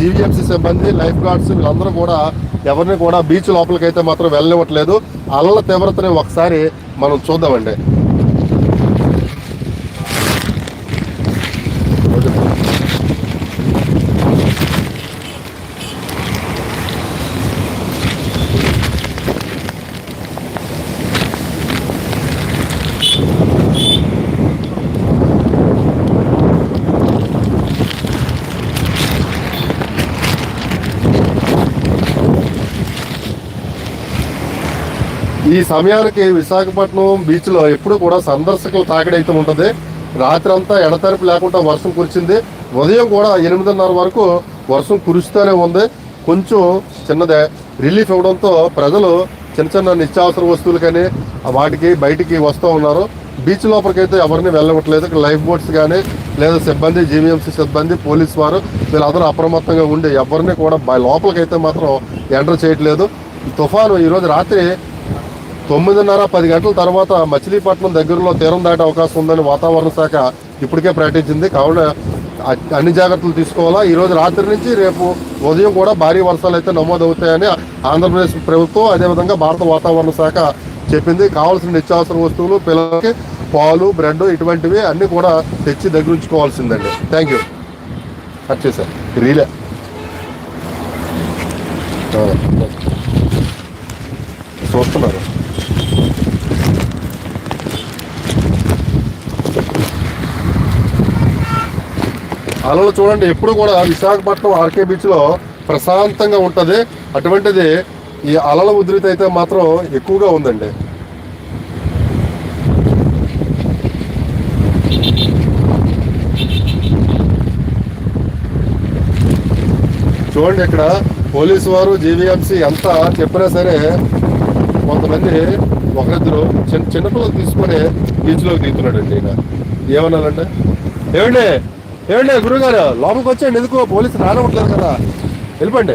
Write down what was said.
GVMC సిబ్బంది life guards వీళ్ళందరూ కూడా ఎవరిని కూడా బీచ్ లోపలికి అయితే మాత్రం వెళ్ళనివ్వట్లేదు. అలల తీవ్రతని ఒకసారి మనం చూద్దామండి. ఈ సమయానికి విశాఖపట్నం బీచ్లో ఎప్పుడు కూడా సందర్శకులు తాకిడైతే ఉంటది. రాత్రి అంతా ఎడతెరపు లేకుండా వర్షం కురిచింది. ఉదయం కూడా ఎనిమిదిన్నర వరకు వర్షం కురుస్తూనే ఉంది. కొంచెం చిన్నదే రిలీఫ్ ఇవ్వడంతో ప్రజలు చిన్న చిన్న నిత్యావసర వస్తువులు కానీ వాటికి బయటికి వస్తూ ఉన్నారు. బీచ్ లోపలికైతే ఎవరిని వెళ్ళవట్లేదు. ఇక్కడ లైఫ్ బోట్స్ కానీ లేదా సిబ్బంది జీవీఎంసీ సిబ్బంది పోలీస్ వారు వీళ్ళందరూ అప్రమత్తంగా ఉండి ఎవరిని కూడా లోపలికైతే మాత్రం ఎంటర్ చేయట్లేదు. తుఫాను ఈరోజు రాత్రి తొమ్మిదిన్నర పది గంటల తర్వాత మచిలీపట్నం దగ్గరలో తీరం దాటే అవకాశం ఉందని వాతావరణ శాఖ ఇప్పటికే ప్రకటించింది. కావున అన్ని జాగ్రత్తలు తీసుకోవాలా? ఈరోజు రాత్రి నుంచి రేపు ఉదయం కూడా భారీ వర్షాలు అయితే నమోదవుతాయని ఆంధ్రప్రదేశ్ ప్రభుత్వం అదేవిధంగా భారత వాతావరణ శాఖ చెప్పింది. కావాల్సిన నిత్యావసర వస్తువులు పిల్లలకి పాలు బ్రెడ్ ఇటువంటివి అన్ని కూడా తెచ్చి దగ్గర ఉంచుకోవాల్సిందండి. Thank you. కట్ చేశారు రీలే. చూస్తున్నారు? అలలు చూడండి ఎప్పుడు కూడా విశాఖపట్నం ఆర్కే బీచ్లో ప్రశాంతంగా ఉంటుంది. అటువంటిది ఈ అలల ఉధృతి అయితే మాత్రం ఎక్కువగా ఉందండి. చూడండి ఇక్కడ పోలీసు వారు జీవీఎంసీ ఎంత చెప్పినా సరే కొంతమంది ఒకరిద్దరు చిన్న చిన్నపిల్లలు తీసుకొని బీచ్లోకి దిగుతున్నాడండి ఈయన. ఏమన్నారంటే ఏమండి ఏమండి గురుగారు లోపలికి వచ్చేయండి ఎందుకు పోలీసు రానివ్వట్లేదు కదా. వెళ్ళిపోండి.